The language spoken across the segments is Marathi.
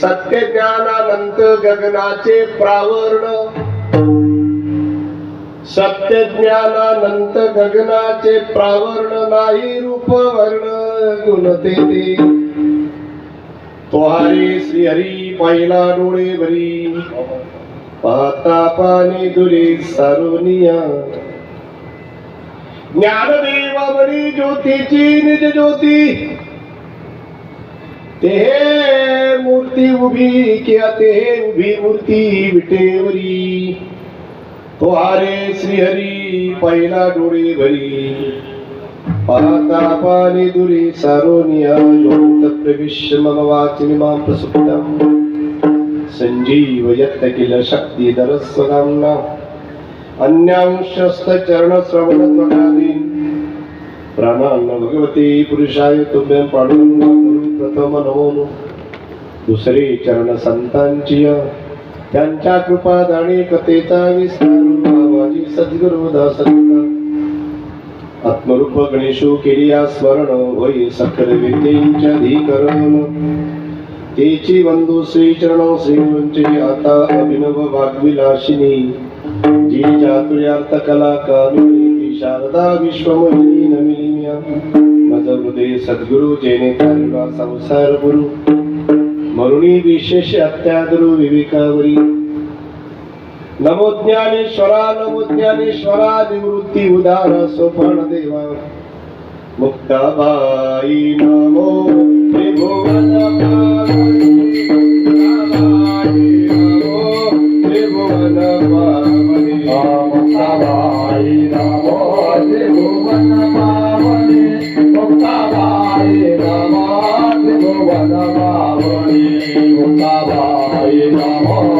सत्य ज्ञानानंत गगनाचे प्रावरण. सत्य ज्ञानानंत गगनाचे प्रावरण नाही रूप वर्ण गुण ते ते श्री हरी पहिला डोळे भरी. पाहता पाणी दुरी सारुनिया. ज्ञानदेवावरी ज्योतीची निज ज्योती. ते मूर्ती उभी किया ते उभी मूर्ती विटेवरी. तो हारे श्रीहरी पहिला डोळे भरी. पातापानि दुरि सारोनियायोक्तप्रविश्य मम वाचिनि मां प्रसुप्तम् सञ्जीवयत्यखिलशक्तिधरस्वगाम्ना अन्यांशस्तचरणश्रवणत्वगादीन् प्राणान् भगवती पुरुषाय तुभ्यं पाडून प्रथम नमो दुसरे चरण संतांची त्यांच्या कृपा दाणी कथेचा विस्तार बाबाजी सद्गुरुदासंता आत्मरूप गणेशो केलिया स्मरण होई सकल विद्येच्या धीकरण. तेची बंधू श्री चरण श्री आता अभिनव भागविलाशिनी जी चातुर्यार्थ कला कामिनी शारदा विश्वमोहिनी नमिलिम्या मज हृदय सद्गुरु जेने संसार गुरु. मरुणी विशेष अत्यादुरु विवेकावरी. नमो ज्ञानेश्वरा नमो ज्ञानेश्वरा निवृत्ती उदार सोपान देवा। मुक्ताबाई नमो त्रिभुवन मुक्ताबाई नमो त्रिभुवन पावनी. मुक्ताबाई नमो त्रिभुवन पावनी मुक्ताबाई नमो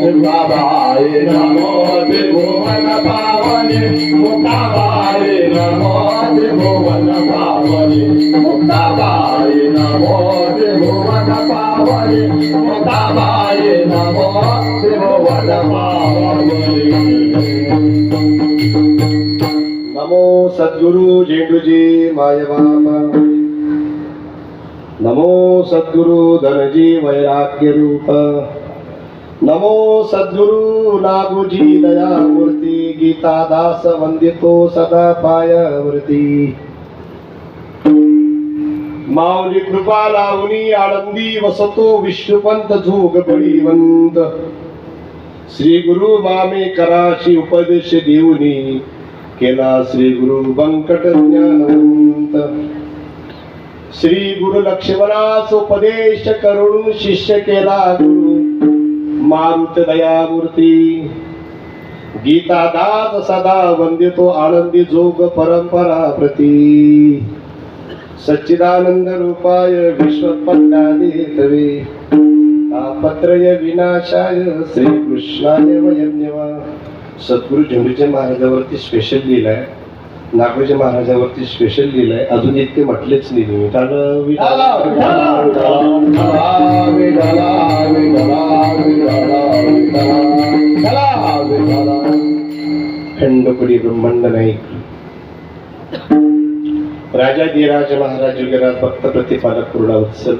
मुक्ताबाई नमो त्रिभुवन पावनी मुक्ताबाई नमो त्रिभुवन पावनी मुक्ताबाई नमो त्रिभुवन मुक्ताबाई नमो त्रिभुवन सद्गुरु झेंडूजी माय बाबा नमो सद्गुरु धनजी वैराग्य रूप. नमो सद्गुरु नागुजी दयामूर्ती गीता दास वंदितो सदा पायावृती माऊली कृपा लावणी आळंदी वसतो विष्णुपंत झोग बळीवंत. श्री गुरु मामे कराशी उपदेश देऊनी केला श्री गुरु बंकट ज्ञानवंत श्री गुरु लक्ष्मणास उपदेश करून शिष्य केला गुरु मारुत दयामूर्ती. गीता दास सदा वंदितो आनंदी जोग परंपरा प्रती. सच्चिदानंद रूपाय विश्वपत्तादितवे तापत्रय विनाशाय श्रीकृष्णाय वयं नमः. सद्गुरू झेंडूचे महाराजावरती स्पेशल लिहिलं आहे नागोजी महाराजावरती स्पेशल लिहिलं आहे अजून इतके म्हटलेच नाही मी. कारण खंडपुरी ब्रह्मांड नाईक राजा दिराज महाराज युगराज भक्त प्रतिपादक पूर्ण उत्सव.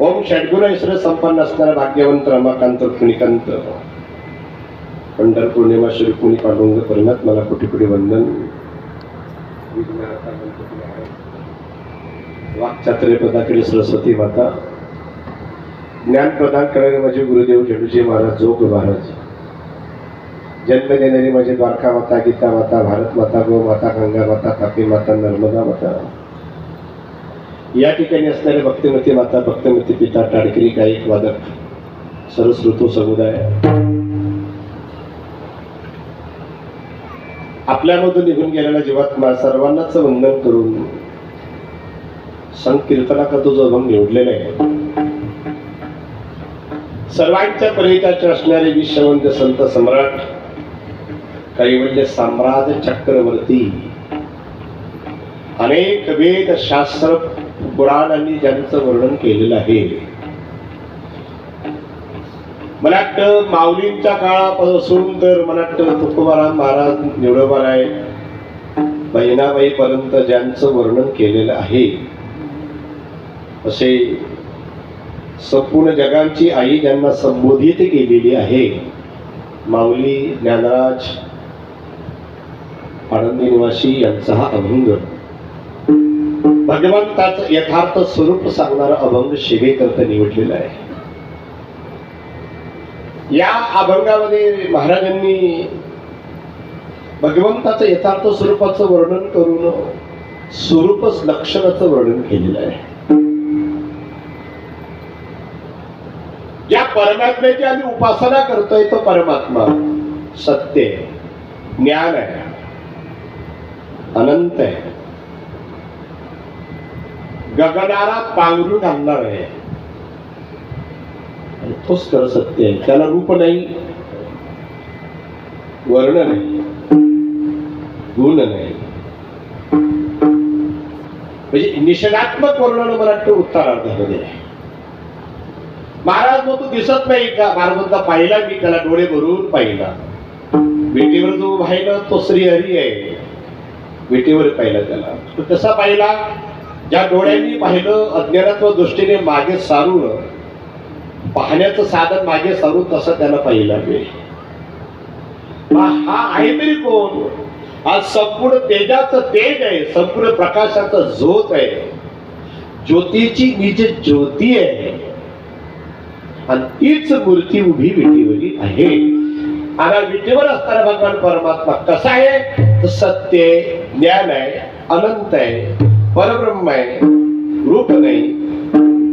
ओम षडगुण ऐश्वर संपन्न असणारा भाग्यवंत रमाकांत कुणिकांत पंढर पौर्णिमा श्री कुणी पांडुंग मला कुठे कुठे वंदन. वाक्चात्र्य सरस्वती माता. ज्ञान प्रदान करणारे माझे गुरुदेव झेंडूजी महाराज जोग महाराज. जन्म देणारी माझी द्वारका माता गीता माता भारत माता गो माता गंगा माता तापी माता नर्मदा माता. या ठिकाणी असणारे भक्तिमती माता भक्तिमती पिता टाडकरी गायक वादक सरस्वतो समुदाय. आपल्यामधून निघून गेलेल्या जीवात्मा सर्वांनाच वंदन करून संकीर्तनाचा जो अभंग निवडलेला आहे सर्वांच्या परिहिताचे असणारे विश्ववंत संत सम्राट काही म्हणजे सम्राट चक्रवर्ती अनेक वेद शास्त्र पुराणांनी ज्यांचं वर्णन केलेलं आहे. मला वाटतं माऊलींच्या काळापासून तर मला वाटतं तुकोबाराम महाराज निवडोबाराय बहिणाबाई पर्यंत ज्यांचं वर्णन केलेलं आहे असे संपूर्ण जगांची आई ज्यांना संबोधित केलेली आहे माऊली ज्ञानराज आनंदी निवासी यांचा हा अभंग. भगवंताचं यथार्थ स्वरूप सांगणारा अभंग शिवेकरता निवडलेला आहे. या अभंगामध्ये महाराजांनी भगवंताचं यथार्थ स्वरूपाचं वर्णन करून स्वरूपच लक्षणाचं वर्णन केलेलं आहे. ज्या परमात्म्याची आम्ही उपासना करतोय तो परमात्मा. सत्य आहे, ज्ञान आहे अनंत आहे. गगनाला पांघरू घालणार आहे. तोच खरं सत्य आहे. त्याला रूप नाही वर्ण नाही गुण नाही. म्हणजे निषेधात्मक वर्णन मला वाटतं उत्तरार्धामध्ये आहे. महाराज मग तू दिसत नाही का? महाराजांचा पाहिला मी त्याला डोळे भरून पाहिला. भेटीवर जो पाहिला तो श्रीहरी आहे. भेटीवर पाहिला त्याला. तो कसा पाहिला? ज्या डोळ्यांनी पाहिलं अज्ञानात्व दृष्टीने मागे सारून पाहण्याचं साधन मागे सारून तसं त्याला पाहिलं हा आहे तरी कोण? आज संपूर्ण तेजाचं तेज आहे संपूर्ण प्रकाशाचा झोत आहे. ज्योतीची निज ज्योती आहे. आणि तीच मूर्ती उभी विटीवरी आहे. आणि विटीवर असताना भगवान परमात्मा कसा आहे? तर सत्य आहे ज्ञान आहे अनंत आहे परब्रह्म आहे रूप नाही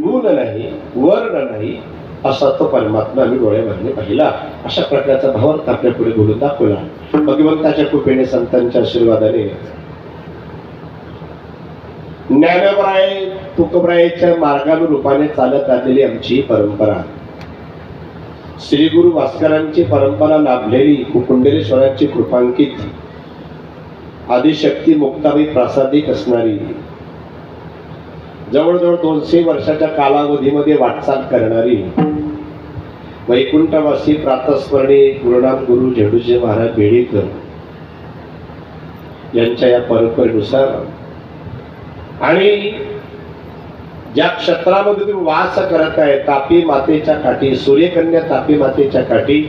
गुण नाही वर्ण नाही असा तो परमात्मा आम्ही डोळ्यामध्ये पाहिला. अशा प्रकारचा भावार्थ आपल्या पुढे बोलून दाखवला. भगवंताच्या कृपेने संतांच्या आशीर्वादाने. ज्ञानराय मार्गानु मार्गानुरूपाने चालत आलेली आमची परंपरा. श्री गुरु भास्करांची परंपरा लाभलेली कुंडलेश्वरांची कृपांकित. आदिशक्ती मुक्ताबाई प्रासादिक असणारी. जवळजवळ दोनशे वर्षाच्या कालावधीमध्ये वाटचाल करणारी वैकुंठवासी प्रातस्मरणी गुरुनाम गुरु झेडूजी महाराज बेडेकर यांच्या या परंपरेनुसार आणि ज्या क्षेत्रामध्ये तुम्ही वास करत आहे तापी मातेच्या काठी सूर्यकन्या तापी मातेच्या काठी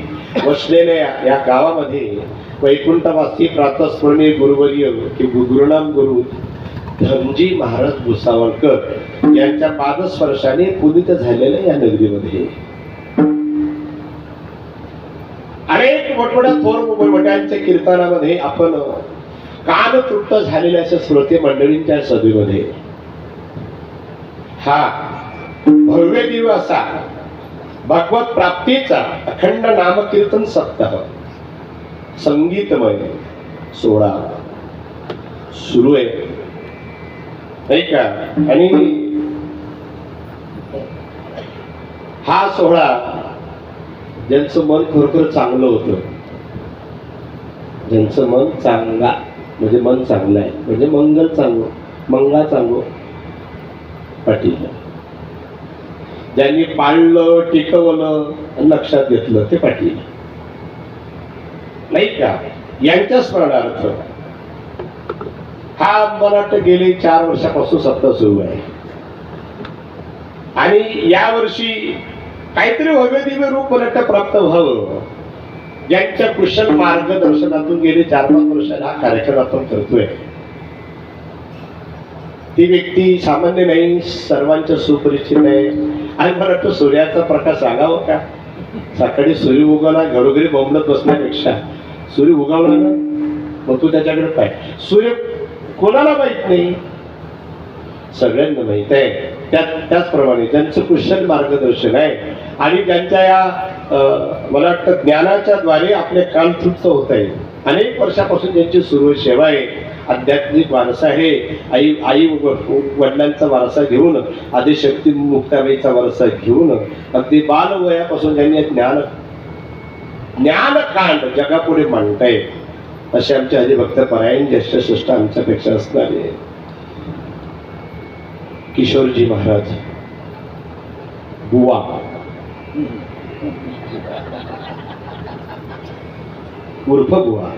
वसलेल्या या- गावामध्ये वैकुंठवासी प्रातस्मरणीय गुरुवर्य की गुरुनाम गुरु धनजी महाराज भुसावळकर यांच्या पादस्पर्शाने पुनित झालेल्या या नगरीमध्ये. अनेक मोठमोठ्या थोर मोठ्यांच्या कीर्तनामध्ये आपण कान तृप्त झालेल्या अशा श्रोते मंडळींच्या सभेमध्ये. हा भव्य दिवसा भगवत प्राप्तीचा अखंड नामकीर्तन सप्ताह. संगीतमय सोहळा सुरू आहे. का? आणि हा सोहळा ज्यांचं मन खरोखर चांगलं होतं. ज्यांचं मन चांगला म्हणजे मन चांगलं आहे. म्हणजे मंगल चांगलं मंगा चांगलं पाटील. ज्यांनी पाळलं टिकवलं आणि लक्षात घेतलं ते पाटील. नाही का? यांच्या स्मरणार्थ हा मला वाटतं गेले चार वर्षापासून सत्ता सुरू आहे. आणि यावर्षी काहीतरी भव्य दिव्य रूप मला प्राप्त व्हावं. ज्यांच्या कुशल मार्गदर्शनातून गेले चार पाच वर्ष हा कार्यक्रम आपण करतोय. ती व्यक्ती सामान्य नाही सर्वांच्या सुपरिचित आहे. आणि मला वाटतं सूर्याचा प्रकाश सांगावा का? सकाळी सूर्य उगवला घरोघरी बोंबलत बसण्यापेक्षा. सूर्य उगवला ना? मग तू त्याच्याकडे पाय. सूर्य कोणाला माहीत नाही? सगळ्यांना माहीत आहे. त्या त्याचप्रमाणे ज्यांचं कुशल मार्गदर्शन आहे आणि त्यांच्या या मला वाटतं ज्ञानाच्या द्वारे आपले काम तृप्त होत आहे. अनेक वर्षापासून ज्यांची सुरू सेवा आहे आध्यात्मिक वारसा आहे आई आई वडिलांचा वारसा घेऊन आदिशक्ती मुक्ताबाईचा वारसा घेऊन अगदी बालवयापासून त्यांनी ज्ञान ज्ञानकांड जगापुढे आहे असे आमचे हरिभक्त परायण ज्येष्ठ श्रेष्ठ आमच्यापेक्षा असणारे किशोरजी महाराज. बुवा. उर्फ बुवा.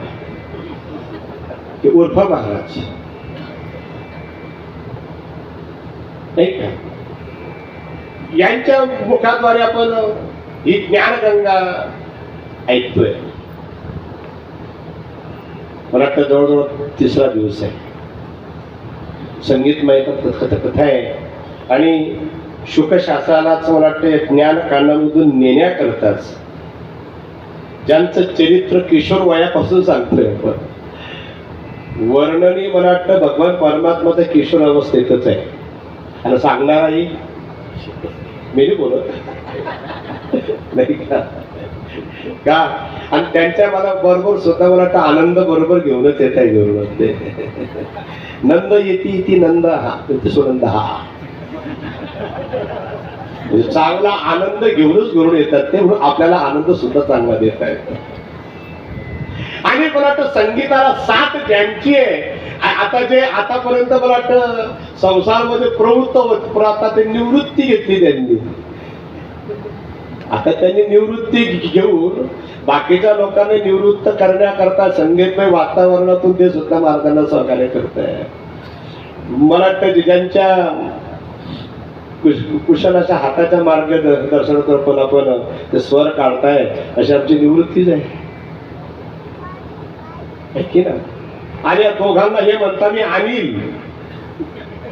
ते उर्फ महाराज. नाही का? यांच्या मुखाद्वारे आपण ही ज्ञानगंगा ऐकतोय. मला वाटतं जवळजवळ तिसरा दिवस आहे. संगीतमय कथा कथा आहे आणि शुकशास्त्रालाच मला वाटतं ज्ञान कानामधून नेण्याकरताच. ज्यांचं चरित्र किशोर वयापासून सांगतोय आपण. वर्णनी मला वाटतं भगवान परमात्माचं किशोर अवस्थेतच आहे. आणि सांगणाराही मी बोलत. नाही का? का? आणि त्यांच्या मला बरोबर स्वतः मला वाटतं आनंद बरोबर घेऊनच येत आहे घेऊन असते नंद येती ती नंद हा. सुनंद हा. म्हणजे चांगला आनंद घेऊनच घेऊन येतात ते म्हणून आपल्याला आनंद सुद्धा चांगला देत आहेत. आणि मला वाटतं संगीताला साथ ज्यांची आहे आता जे आतापर्यंत मला वाटतं संसारमध्ये प्रवृत्त होत पण आता ते निवृत्ती घेतली त्यांनी. आता त्यांनी निवृत्ती घेऊन बाकीच्या लोकांना निवृत्त करण्याकरता संगीतमय वातावरणातून ते सुद्धा मार्गांना सहकार्य करत आहे मला वाटतं ज्यांच्या कुशल कुशलाच्या हाताच्या मार्गदर्शनातून पण आपण ते स्वर काढताय अशी आमची निवृत्तीच आहे. की ना? आणि या दोघांना हे म्हणता मी आणील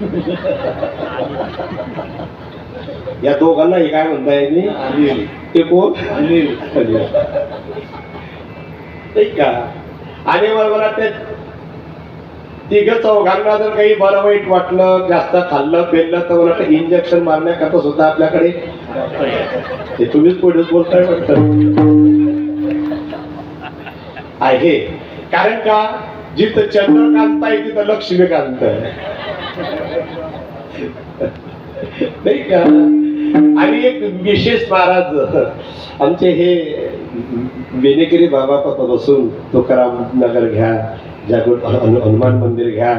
या दोघांना हे काय म्हणताय मी अनिल. ते कोण? अनिल. ठीक का? आणि मला ते तिघ चौघांना जर काही बरं वाईट वाटलं जास्त खाल्लं पेरलं तर मला वाटतं इंजेक्शन मारण्याकरता सुद्धा आपल्याकडे ते तुम्हीच पुढेच बोलताय वाटतं आहे. कारण का? जिथं चंद्रकांत आहे तिथं लक्ष्मीकांत आहे. नाही का? आणि एक विशेष महाराज आमचे हे बेनेगिरी बाबापासून तुकाराम नगर घ्या जागृत हनुमान मंदिर घ्या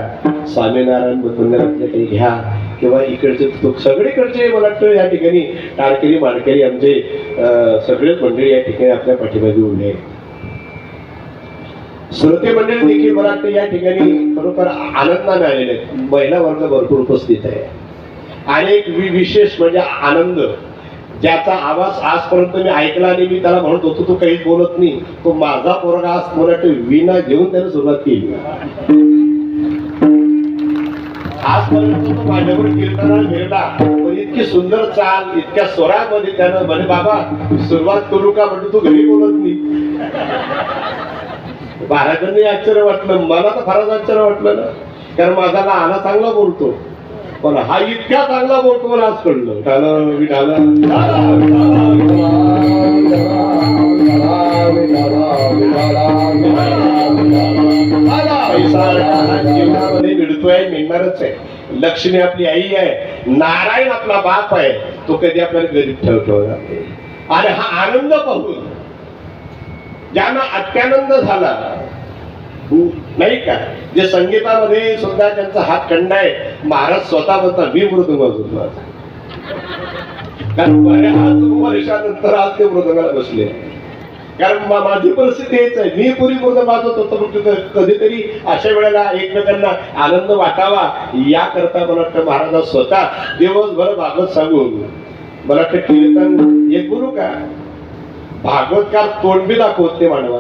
स्वामीनारायण मंदिरातले काही घ्या किंवा इकडचे सगळीकडचे मला वाटतं या ठिकाणी टाळकरी माडकरी आमचे सगळेच मंडळी या ठिकाणी आपल्या पाठीमागे उभे आहेत. श्रोते मंडळी देखील मला वाटतं या ठिकाणी खरोखर आनंदाने आलेले आहेत. महिला वर्ग भरपूर उपस्थित आहे. आणि एक विशेष म्हणजे आनंद ज्याचा आवाज आजपर्यंत मी ऐकला आणि मी त्याला म्हणत होतो तो काही बोलत नाही. तो माझा पोरगा आज मला वाटतं विना घेऊन त्याने सुरुवात केली. आजपर्यंत तो माझ्यावर कीर्तनाला पण इतकी सुंदर चाल इतक्या स्वरामध्ये त्यानं म्हणे बाबा सुरुवात करू का? म्हणतो तू घरी बोलत नाही. महाराजांनी आश्चर्य वाटलं. मला तर फारच आश्चर्य वाटलं ना. कारण माझा लहाना चांगला बोलतो. पण हा इतक्या चांगला बोलतो मला आज कळलं मिळतोय मिळणारच आहे लक्ष्मी आपली आई आहे नारायण आपला बाप आहे तो कधी आपल्याला गरीब ठेवतो आणि हा आनंद पाहून ज्यांना अत्यानंद झाला नाही का? जे संगीतामध्ये सुद्धा त्यांचा हात खंड आहे महाराज स्वतः म्हणतात मी मृदुंग आज." कारण वर्षानंतर आज ते मृदंगाला बसले. कारण माझी परिस्थिती हेच आहे. मी पुरी पूर्ण वाजत होतो पण कधीतरी अशा वेळेला एकमेकांना आनंद वाटावा याकरता मला वाटतं महाराज स्वतः दिवसभर भागवत सांगून मला वाटतं कीर्तन एक गुरु का? भागवतकार तोंडबी दाखवत ते मानवा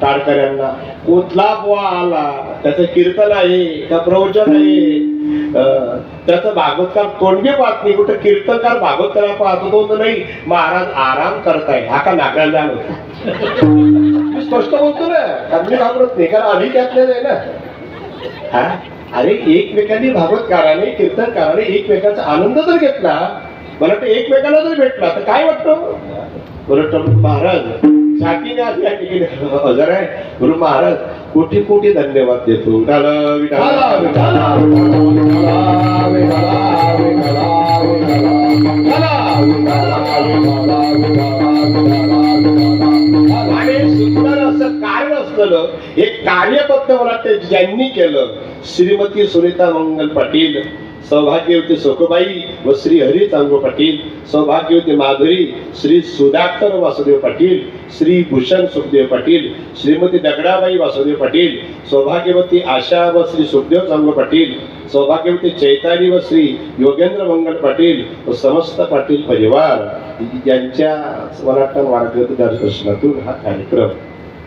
टाळकऱ्यांना कुठला बुवा आला? त्याचं कीर्तन आहे का प्रवचन आहे. त्याच त्याचं भागवतकार तोंडगे पाहत नाही कुठं कीर्तनकार भागवतकार पाहतो तो नाही महाराज आराम करताय. हा का नागायला जाण होता? मी स्पष्ट बोलतो ना कारण मी घाबरत नाही कारण आम्ही त्यातले आहे ना. हा? अरे एकमेकांनी भागवतकाराने कीर्तनकाराने एकमेकांचा आनंद जर घेतला मला वाटतं एकमेकांना जर भेटला तर काय वाटतं? म्हणून महाराज हजर आहे म्हणून महाराज कोटी कोटी धन्यवाद देतो विठाला विठाला विठाला आणि सुंदर असं कार्य असलं मला ते ज्यांनी केलं श्रीमती सुनीता मंगल पाटील सौभाग्यवती सोखबाई व श्री हरी चांगो पाटील सौभाग्यवती माधुरी श्री सुधाकर वासुदेव पाटील श्री भूषण सुखदेव पाटील श्रीमती दगडाबाई वासुदेव पाटील सौभाग्यवती आशा व श्री सुखदेव चांगो पाटील सौभाग्यवती चैताली व श्री योगेंद्र मंगल पाटील व समस्त पाटील परिवार. यांच्या मला वाटतं मार्गदर्शनातून हा कार्यक्रम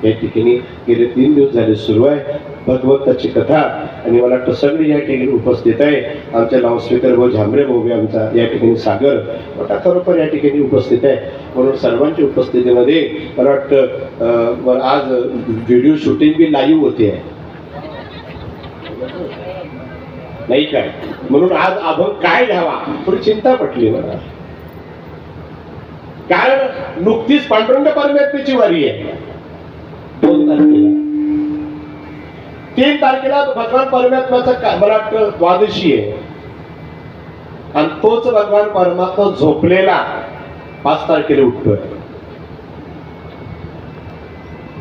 या ठिकाणी गेले तीन दिवस झाले सुरू आहे. भगवंताची कथा आणि मला वाटतं सगळे या ठिकाणी उपस्थित आहे. आमच्या लाऊडस्पीकर व झांबरे भाऊ आमचा या ठिकाणी सागर मोठा खरोखर या ठिकाणी उपस्थित आहे. म्हणून सर्वांच्या उपस्थितीमध्ये मला वाटतं आज व्हिडिओ शूटिंग बी लाईव्ह होते आहे. नाही काय? म्हणून आज अभंग काय घ्यावा थोडी चिंता पटली मला. कारण नुकतीच पांडुरंग परमेश्वरीची वारी आहे. दोन तारखेला. तीन तारखेला भगवान परमात्म्याचा का- मला वाटतं द्वादशी आहे. आणि तोच भगवान परमात्मा झोपलेला पाच तारखेला उठतोय.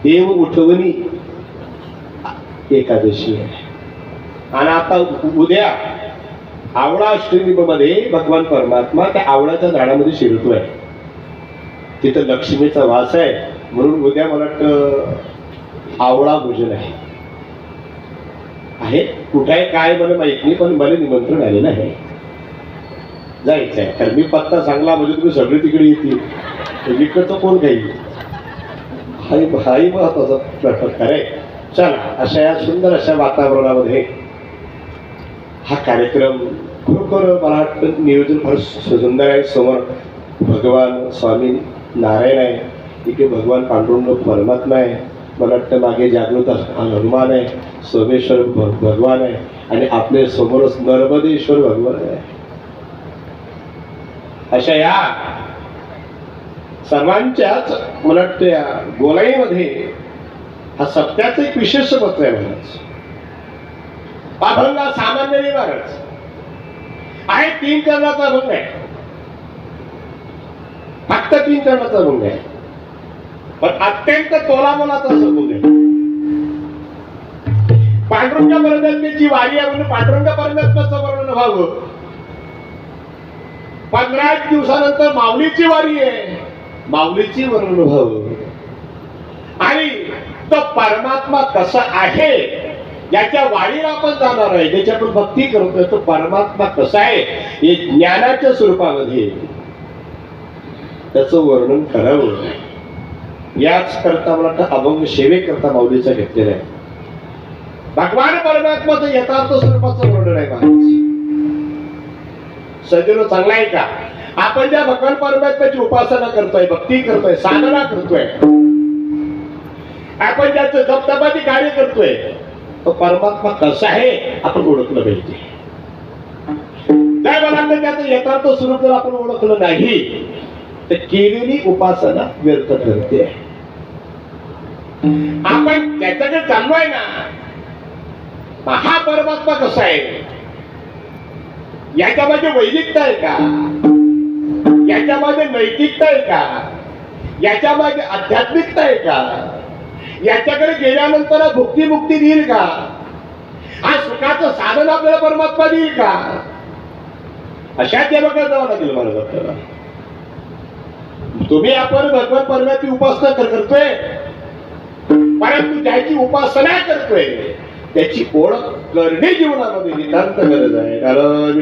देव उठवणी एकादशी आहे. आणि आता उद्या आवळा अष्टमीमध्ये भगवान परमात्मा त्या आवळाच्या झाडामध्ये शिरतोय. तिथं लक्ष्मीचा वास आहे. म्हणून उद्या मला वाटतं आवळा भोजन आहे. आहे. कुठं आहे काय मला माहीत नाही पण मला निमंत्रण आलेलं आहे. जायचं आहे कारण मी पत्ता सांगला म्हणजे तुम्ही सगळे तिकडे येतील. इकडचं कोण काही? हाही हाही महत्त्वाचा प्रकार आहे चला अशा या सुंदर अशा वातावरणामध्ये हा कार्यक्रम खरोखर मला वाटतं नियोजन फार सुंदर आहे. समोर भगवान स्वामी नारायण आहे. इथे भगवान पांडुरंग परमात्मा आहे. मला वाटतं मागे जागृत हनुमान आहे सोमेश्वर भगवान आहे. आणि आपले समोरच नर्मदेश्वर भगवान आहे. अशा या सर्वांच्याच मला वाटतं या गोलाईमध्ये हा सत्याचं एक विशेष पत्र आहे महाराज. अभंग हा सामान्य नाही महाराज. आहे तीन चरणाचा अभंग आहे. फक्त तीन चरणाचा अभंग आहे. पण अत्यंत तोलामोलाचा अभंग आहे पांडुरंग परमेश्वरीची वारी आहे म्हणून पांडुरंग परमेश्वरचं वर्णन व्हावं हो. पंधरा एक दिवसानंतर माऊलीची वारी आहे. माऊलीची वर्णन व्हावं हो. आणि तो परमात्मा कसा आहे याच्या वाणीला आपण जाणार आहे. ज्याची आपण भक्ती करतोय तो परमात्मा कसा आहे हे ज्ञानाच्या स्वरूपामध्ये त्याच वर्णन करावं. याच करता मला वाटतं अभंग सेवेकरता माऊलीचा घेतलेला आहे. भगवान परमात्माचं यथार्थ स्वरूपाचं वर्णन आहे महाराज. सजीव चांगला आहे का? आपण ज्या भगवान परमात्म्याची उपासना करतोय भक्ती करतोय साधना करतोय आपण ज्याचं जपतपाची कार्य करतोय तो परमात्मा कसा आहे आपण ओळखलं पाहिजे. काय मला त्याचं यथार्थ स्वरूप जर आपण ओळखलं नाही तर केलेली उपासना व्यर्थ ठरते. आपण त्याच्याकडे चाललोय ना. हा परमात्मा कसा आहे याच्यामध्ये वैदिकता आहे का? याच्यामध्ये नैतिकता आहे का? याच्यामध्ये आध्यात्मिकता आहे का? याच्याकडे गेल्यानंतर भुक्ती मुक्ती देईल का? हा सुखाचं साधन आपल्याला परमात्मा देईल का? अशा देवाकडे जावं लागेल मला आपल्याला तुम्ही आपण भगवत परमाची उपासना करतोय. परंतु ज्याची उपासना करतोय त्याची ओळख करणे जीवनामध्ये नितांत गरज आहे कारण